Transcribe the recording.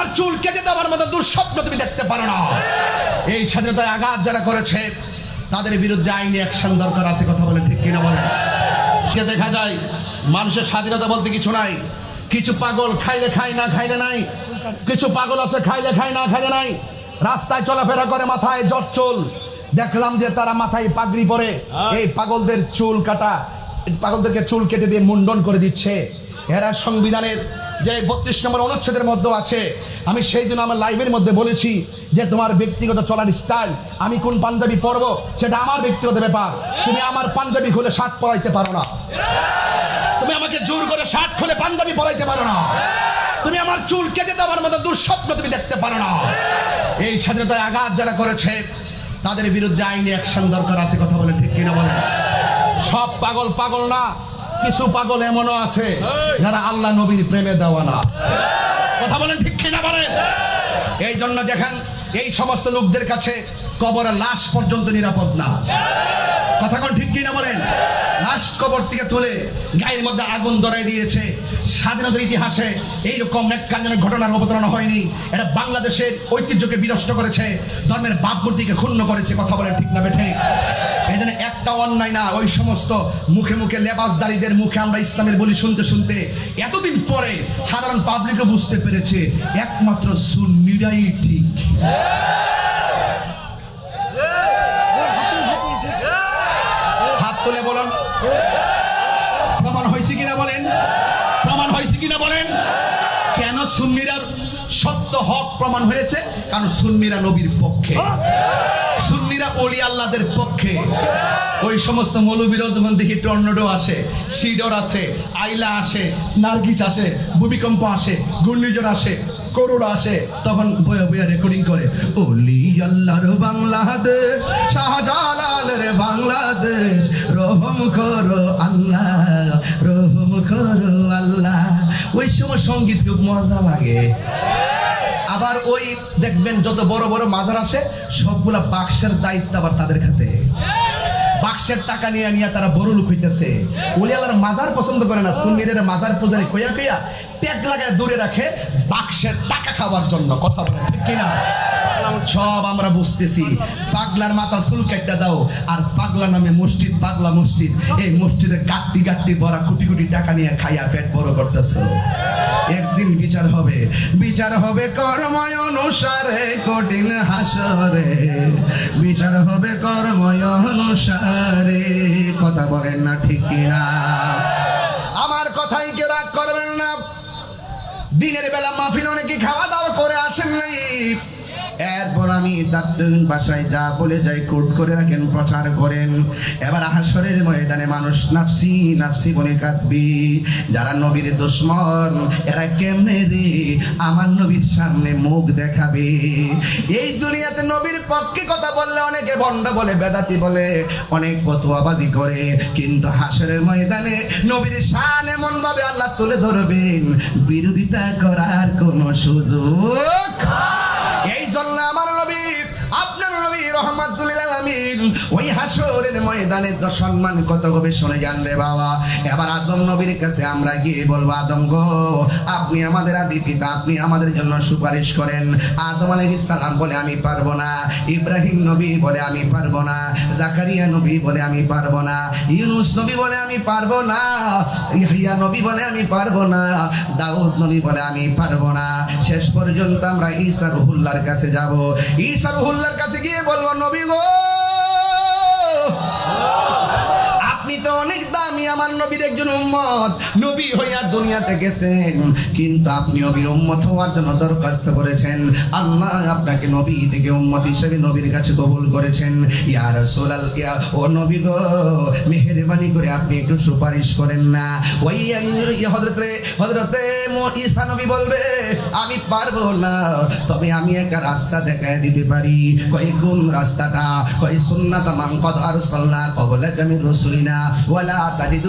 আমার চুল কেটে দেওয়ার মতো দুঃস্বপ্ন তুমি দেখতে পারো না। এই স্বাধীনতায় আঘাত যারা করেছে, তাদের বিরুদ্ধে আইনি অ্যাকশন দরকার আছে, কথা বলে ঠিক কিনা বলে সে দেখা যায়, মানুষের স্বাধীনতা বলতে কিছু নাই। কিছু পাগল খাইলে খাই না খাইলে নাই। কিছু পাগল আছে, খাইলে খাই না খাইলে নাই। রাস্তায় চলাফেরা করে, মাথায় জট চুল। দেখলাম যে তারা মাথায় পাগড়ি পরে। এই পাগলদের চুল কাটা, পাগলদেরকে চুল কেটে দিয়ে মুন্ডন করে দিচ্ছে। এরা সংবিধানের যে বত্রিশ নম্বর অনুচ্ছেদের মধ্যে আছে। আমি সেই দিন আমার লাইভের মধ্যে বলেছি যে তোমার ব্যক্তিগত চলার স্টাইল আমি কোন পাঞ্জাবি পরবো, সেটা আমার ব্যক্তিগত ব্যাপার। তুমি আমার পাঞ্জাবি খুলে শার্ট পরাইতে পারো না। তুমি আমাকে জোর করে শার্ট খুলে পাঞ্জাবি পরাইতে পারো না। তুমি আমার চুল কেটে দেওয়ার মতো দুঃস্বপ্ন তুমি দেখতে পারো না। এই স্বাধীনতায় আঘাত যারা করেছে, তাদের বিরুদ্ধে আইনি অ্যাকশন দরকার আছে, কথা বলে ঠিক কিনা বলে সব পাগল পাগল না। কিছু পাগল এমনও আছে যারা আল্লাহ নবীর প্রেমে দেওয়া না। কথা বলেন ঠিক কিনা বলেন? এই জন্য দেখেন, এই সমস্ত লোকদের কাছে কবরের লাশ পর্যন্ত নিরাপদ না। কথা কোন ঠিক কিনা বলেন? লাশ কবর থেকে তুলে গায়ের মধ্যে আগুন ধরাই দিয়েছে। স্বাধীনতার ইতিহাসে এইরকম নেককাঞ্জনের ঘটনার অবতারণা হয়নি। এটা বাংলাদেশের ঐতিহ্যকে বিনষ্ট করেছে, ধর্মের ভাবমূর্তিকে ক্ষুণ্ণ করেছে, কথা বলেন ঠিক না বেঠে। জন্য একটা অন্যায় না, ওই সমস্ত মুখে মুখে লেবাসদারীদের মুখে আমরা ইসলামের বলি শুনতে শুনতে এতদিন পরে সাধারণ পাবলিকও বুঝতে পেরেছে, একমাত্র সুন্নিরাই ঠিক। প্রমাণ হয়েছে কিনা বলেন? কিনা সুন্নিরার সত্য হক প্রমাণ হয়েছে? কারণ সুন্নিরা নবীর পক্ষে। সুন্নিরা অলি আল্লাহদের পক্ষে। ওই সমস্ত মৌলবীরাও যখন দেখি টর্নেডো আসে, সিডর আসে, আইলা আসে, নার্গিস আসে, ভূমিকম্প আসে, ঘূর্ণিঝড় আসে, করোড়া আসে, তখন বয়ে বয়ে রেকর্ডিং করে অলি আল্লাহর বাংলাদেশ, শাহজালালের বাংলাদেশ রহম করো আল্লাহ, রহম করো আল্লাহ। ওই সময় সংগীত খুব মজা লাগে। আবার ওই দেখবেন যত বড় বড় মাজার আসে, সবগুলা বাক্সের দায়িত্ব আবার তাদের খাতে। বাক্সের টাকা নিয়ে নিয়ে তারা বড় লোক হইতেছে। ওলি আল্লাহর মাজার পছন্দ করে না, সুন্নিদের মাজার পূজারে কইয়া কইয়া পেট লাগায় দূরে রাখে বাক্সের টাকা খাওয়ার জন্য। কথা বলে ঠিক কিনা? সব আমরা বুঝতেছি। পাগলার মাথা চুল কেটে দাও। আর পাগলা নামে মসজিদ, পাগলা মসজিদ। এই মসজিদে গাট্টি গাট্টি ভরা কোটি কোটি টাকা নিয়ে খাইয়া পেট বড় করতেছে। একদিন বিচার হবে। বিচার হবে কর্ময় অনুসারে, কঠিন হাসরে। বিচার হবে কর্ময় অনুসারে। কথা বলেন না ঠিক কিনা? আমার কথাই কেউ রাগ করবেন না? দিনের বেলা মাহফিল অনেকে খাওয়া দাওয়া করে আসেন নাই। এরপর আমি দাপ্তরিক ভাষায় যা বলে যাই কোট করে রাখেন, প্রচার করেন। এবার হাসরের ময়দানে মানুষ নাফসি নাফসি বলে কাঁদবি। যারা নবীর দুশ্মন, এরা কেমনে রে? আমার নবীর সামনে মুখ দেখাবে। এই দুনিয়াতে নবীর পক্ষে কথা বললে অনেকে বন্ড বলে, বেদাতি বলে, অনেক ফতোয়াবাজি করে। কিন্তু হাসরের ময়দানে নবীর শান এমন ভাবে আল্লাহ তুলে ধরবেন, বিরোধিতা করার কোনো সুযোগ এই জন্য আমার নবী সুপারিশ করেন। আদম বলে, আমি পারব না। ইব্রাহিম নবী বলে, আমি পারব না। জাকারিয়া নবী বলে, আমি পারব না। ইউনুস নবী বলে, আমি পারব না। নবী বলে, আমি পারব না। দাউদ নবী বলে, আমি পারব না। শেষ পর্যন্ত আমরা ঈসা রুহুল্লাহর কাছে যাব। ঈসা রুহুল্লাহর কাছে গিয়ে বলব নবী গো। আমার নবীর একজন উম্মত। নবী হইয়া দুনিয়াতে গেছেন। কিন্তু আপনি নবীর উম্মত হওয়ার জন্য দরখাস্ত করেছেন। আল্লাহ আপনাকে নবী থেকে উম্মত হিসেবে নবীর কাছে কবুল করেছেন। ইয়া রাসূলাল, ইয়া ও নবী গো, মেহেরবানি করে আপনি একটু সুপারিশ করেন না। ওই হযরতে হযরতে ঈসা নবী বলবে, আমি পারব না। তবে আমি একটা রাস্তা দেখায় দিতে পারি। কই কোন রাস্তাটা? কই সুন্নাত মান কদ আরসালনা কবলাকা মির রাসূলিনা। ওয়ালা তাজিদু